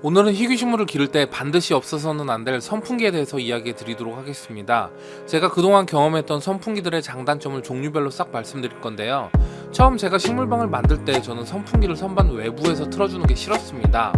오늘은 희귀식물을 기를 때 반드시 없어서는 안 될 선풍기에 대해서 이야기해 드리도록 하겠습니다. 제가 그동안 경험했던 선풍기들의 장단점을 종류별로 싹 말씀드릴 건데요. 처음 제가 식물방을 만들 때 저는 선풍기를 선반 외부에서 틀어주는 게 싫었습니다.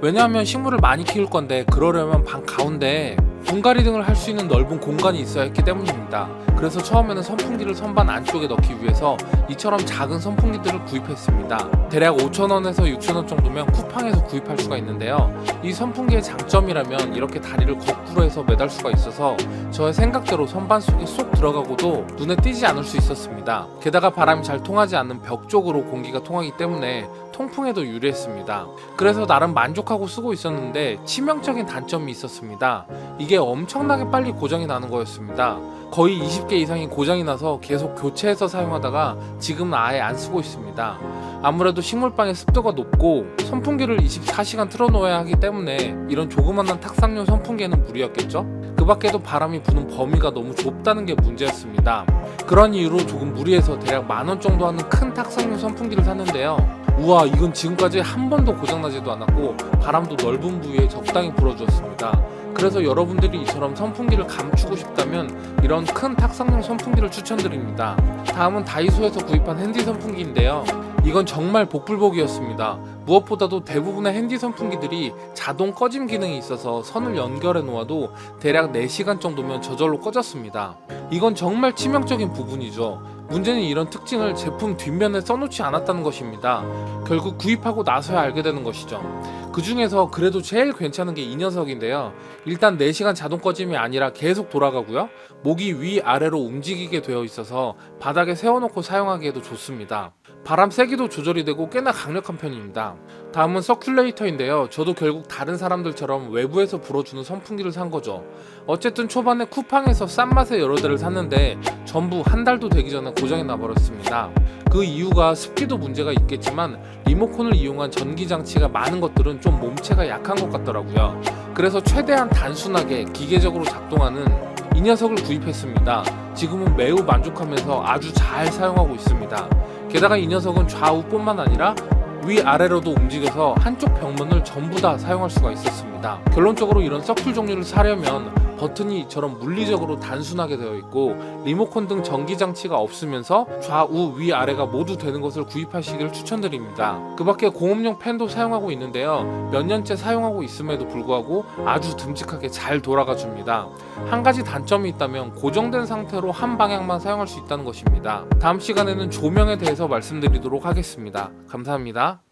왜냐하면 식물을 많이 키울 건데 그러려면 방 가운데에 분갈이 등을 할 수 있는 넓은 공간이 있어야 했기 때문입니다. 그래서 처음에는 선풍기를 선반 안쪽에 넣기 위해서 이처럼 작은 선풍기들을 구입했습니다. 대략 5,000원에서 6,000원 정도면 쿠팡에서 구입할 수가 있는데요. 이 선풍기의 장점이라면 이렇게 다리를 거꾸로 해서 매달 수가 있어서 저의 생각대로 선반 속에 쏙 들어가고도 눈에 띄지 않을 수 있었습니다. 게다가 바람이 잘 통하지 않는 벽 쪽으로 공기가 통하기 때문에 통풍에도 유리했습니다. 그래서 나름 만족하고 쓰고 있었는데 치명적인 단점이 있었습니다. 이게 엄청나게 빨리 고장이 나는 거였습니다. 거의 20개 이상이 고장이 나서 계속 교체해서 사용하다가 지금은 아예 안 쓰고 있습니다. 아무래도 식물방의 습도가 높고 선풍기를 24시간 틀어놓아야 하기 때문에 이런 조그만한 탁상용 선풍기에는 무리였겠죠? 그 밖에도 바람이 부는 범위가 너무 좁다는 게 문제였습니다. 그런 이유로 조금 무리해서 대략 만원 정도 하는 큰 탁상용 선풍기를 샀는데요. 우와 이건 지금까지 한 번도 고장나지도 않았고 바람도 넓은 부위에 적당히 불어주었습니다. 그래서 여러분들이 이처럼 선풍기를 감추고 싶다면 이런 큰 탁상용 선풍기를 추천드립니다. 다음은 다이소에서 구입한 핸디 선풍기인데요. 이건 정말 복불복이었습니다. 무엇보다도 대부분의 핸디 선풍기들이 자동 꺼짐 기능이 있어서 선을 연결해 놓아도 대략 4시간 정도면 저절로 꺼졌습니다. 이건 정말 치명적인 부분이죠. 문제는 이런 특징을 제품 뒷면에 써놓지 않았다는 것입니다. 결국 구입하고 나서야 알게 되는 것이죠. 그 중에서 그래도 제일 괜찮은 게 이 녀석인데요. 일단 4시간 자동 꺼짐이 아니라 계속 돌아가고요. 목이 위아래로 움직이게 되어 있어서 바닥에 세워놓고 사용하기에도 좋습니다. 바람 세기도 조절이 되고 꽤나 강력한 편입니다. 다음은 서큘레이터인데요. 저도 결국 다른 사람들처럼 외부에서 불어주는 선풍기를 산 거죠. 어쨌든 초반에 쿠팡에서 싼 맛에 여러 대를 샀는데 전부 한 달도 되기 전에 고장이 나버렸습니다. 그 이유가 습기도 문제가 있겠지만 리모컨을 이용한 전기 장치가 많은 것들은 좀 몸체가 약한 것 같더라고요. 그래서 최대한 단순하게 기계적으로 작동하는 이 녀석을 구입했습니다. 지금은 매우 만족하면서 아주 잘 사용하고 있습니다. 게다가 이 녀석은 좌우뿐만 아니라 위아래로도 움직여서 한쪽 벽면을 전부 다 사용할 수가 있었습니다. 결론적으로 이런 서클 종류를 사려면 버튼이 이처럼 물리적으로 단순하게 되어 있고 리모컨 등 전기 장치가 없으면서 좌우 위 아래가 모두 되는 것을 구입하시길 추천드립니다. 그 밖에 공업용 팬도 사용하고 있는데요. 몇 년째 사용하고 있음에도 불구하고 아주 듬직하게 잘 돌아가 줍니다. 한 가지 단점이 있다면 고정된 상태로 한 방향만 사용할 수 있다는 것입니다. 다음 시간에는 조명에 대해서 말씀드리도록 하겠습니다. 감사합니다.